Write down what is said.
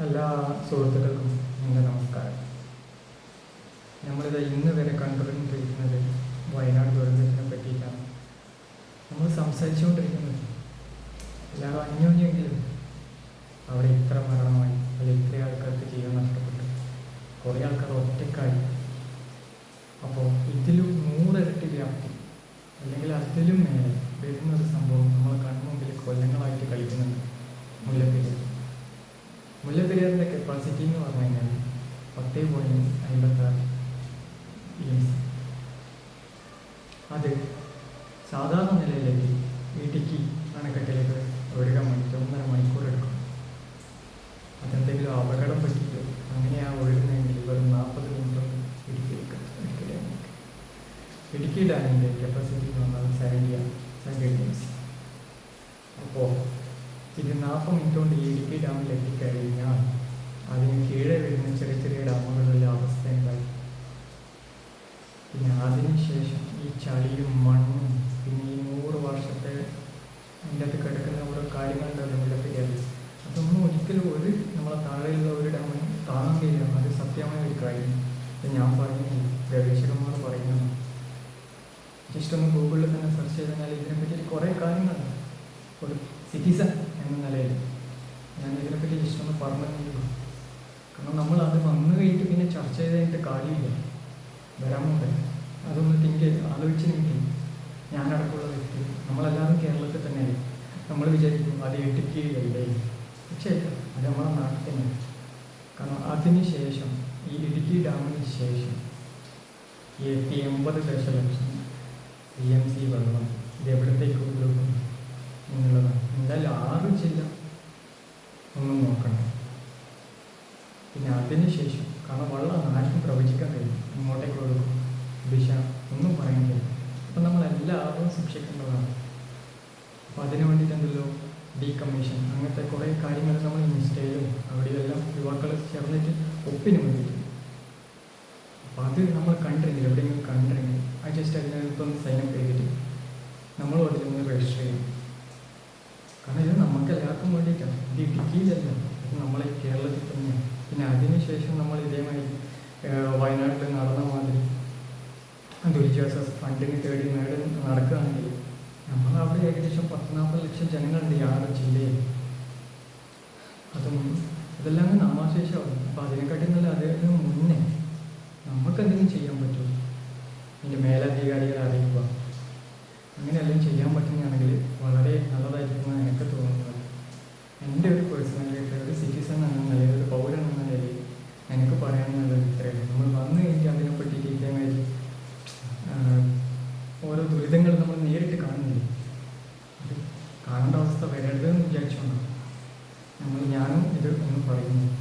എല്ലാ സുഹൃത്തുക്കൾക്കും എന്റെ നമസ്കാരം. നമ്മളിത് ഇന്ന് വരെ കണ്ടുകൊണ്ടിരിക്കുന്നത് വയനാട് ദുരന്തത്തിനെ പറ്റിയിട്ടാണ്. നമ്മൾ സംസാരിച്ചുകൊണ്ടിരിക്കുന്നത് എല്ലാവരും അന്യോന്യെങ്കിലും അവിടെ ഇത്ര മരണമായി അല്ലെങ്കിൽ ഇത്ര ആൾക്കാർക്ക് ജീവൻ നഷ്ടപ്പെട്ടു. കുറേ ആൾക്കാർ ഒറ്റക്കായി അപ്പോൾ ഇതിലും നൂറിരട്ടി വ്യാപ്തി അല്ലെങ്കിൽ അതിലും മേലെ കപ്പാസിറ്റി എന്ന് പറഞ്ഞു കഴിഞ്ഞാൽ പത്ത് പോയിന്റ് അമ്പത്താറ് എം സി അത് സാധാരണ നിലയിലേക്ക് ഇടുക്കി അണക്കെട്ടിലേക്ക് ഒഴുകാൻ മണിക്കൂർ ഒന്നര മണിക്കൂർ എടുക്കും. അതെന്തെങ്കിലും അപകടം പറ്റിയോ അങ്ങനെയാ ഒഴുകുന്നതെങ്കിൽ വെറും നാൽപ്പത് മിനിറ്റ് ഇടുക്കിയിലേക്ക് ഇടുക്കി ഡാമിലേക്ക് ഡാമിന്റെ കപ്പാസിറ്റി എന്ന് പറഞ്ഞാൽ സെവന്റി സെവന്റി അപ്പോൾ ഇത് നാൽപ്പത് മിനിറ്റ് കൊണ്ട് ഇടുക്കി ഡാമിൽ എത്തിക്കഴിഞ്ഞാൽ അതിന് കീഴെ വരുന്ന ചെറിയ ചെറിയ ഡാമുകളുടെ അവസ്ഥ എന്തായി പിന്നെ അതിനുശേഷം ഈ ചളിയും മണ്ണും പിന്നെ ഈ നൂറ് വർഷത്തെ അതിന്റെ അകത്ത് കിടക്കുന്ന ഓരോ കാര്യങ്ങളുണ്ടല്ലോ വെള്ളത്തിലേക്ക് അതൊന്നും ഒരിക്കലും ഒരു നമ്മളെ താഴെയുള്ള ഒരു ഡാമിനും താങ്ങാൻ കഴിയില്ല. അത് സത്യമായ ഒരു കാര്യം. ഞാൻ പറയുന്നില്ല ഗവേഷകന്മാർ പറയുന്നു ഇഷ്ടം ഗൂഗിളിൽ തന്നെ സെർച്ച് ചെയ്ത് കഴിഞ്ഞാൽ ഇതിനെപ്പറ്റി കുറേ കാര്യങ്ങളുണ്ട്. ഒരു സിറ്റിസൺ എന്ന നിലയിൽ. ഞാൻ ഇതിനെപ്പറ്റി ഇഷ്ടം പറഞ്ഞിട്ടുള്ളൂ കാരണം നമ്മൾ അത് വന്നു കഴിഞ്ഞിട്ട് പിന്നെ ചർച്ച ചെയ്ത് കഴിഞ്ഞിട്ട് കാര്യമില്ല. വരാൻ മുമ്പേ അതൊന്ന് തിങ്ക് ആലോചിച്ച് നിൽക്കി ഞാനടക്കമുള്ള വ്യക്തി. നമ്മളെല്ലാവരും കേരളത്തിൽ തന്നെയാണ് നമ്മൾ വിചാരിക്കും അത് ഇടുക്കിയല്ലേ പക്ഷേ അത് നമ്മളെ നാട്ടിൽ തന്നെ. കാരണം അതിന് ശേഷം ഈ ഇടുക്കി ഡാമിന് ശേഷം എത്തി എൺപത് ദശലക്ഷം പി എം സി വെള്ളം ഇത് എവിടത്തേക്ക് ഉപയോഗിക്കുന്നു എന്നുള്ളതാണ്. എന്തായാലും ആരും ജില്ല ഒന്നും നോക്കണം. അതിന് ശേഷം കാരണം വെള്ളം ആർക്കും പ്രവചിക്കാൻ കഴിയും ഇങ്ങോട്ടേക്കുള്ള ദിശ ഒന്നും പറയാൻ കഴിയും അപ്പം നമ്മൾ എല്ലാവരും സൂക്ഷിക്കേണ്ടതാണ് അപ്പോൾ അതിന് വേണ്ടിയിട്ടുണ്ടല്ലോ ഡീകമ്മീഷൻ അങ്ങനത്തെ കുറേ കാര്യങ്ങൾ നമ്മൾ ഇൻസ്റ്റയിലും അവിടെയെല്ലാം യുവാക്കൾ ചേർന്നിട്ട് ഒപ്പിന് വേണ്ടിയിട്ട് അപ്പോൾ അത് നമ്മൾ കണ്ടിരുന്നില്ല എവിടെയെങ്കിലും കണ്ടിരുന്നില്ല. ആ ജസ്റ്റ് അതിനകത്തൊന്ന് സൈൻ അപ്പ് ചെയ്തിട്ട് നമ്മളും നിന്ന് രജിസ്റ്റർ ചെയ്യും കാരണം ഇത് നമുക്ക് എല്ലാവർക്കും വേണ്ടിയിട്ടാണ് ഇത് ഇടുക്കിയിലല്ല ഇത് നമ്മളെ കേരളത്തിൽ തന്നെയാണ് അതിനുശേഷം നമ്മൾ ഇതേമായി വയനാട്ടിൽ നടന്ന മാതിരി ദുരിതാശ്വാസ ഫണ്ടിന് തേടി നേടി നടക്കുകയാണെങ്കിൽ നമ്മൾ അവിടെ ഏകദേശം പത്ത് നാൽപ്പത് ലക്ഷം ജനങ്ങളുണ്ട് ഈ ആറ് ജില്ലയിൽ. അതും ഇതെല്ലാം അങ്ങ് നാമാശേഷമാവും അപ്പോൾ അതിന് അവസ്ഥ വരരുതെന്ന് വിചാരിച്ചുകൊണ്ടാണ് നമ്മൾ ഞാനും ഇത് ഒന്ന് പറയുന്നത്.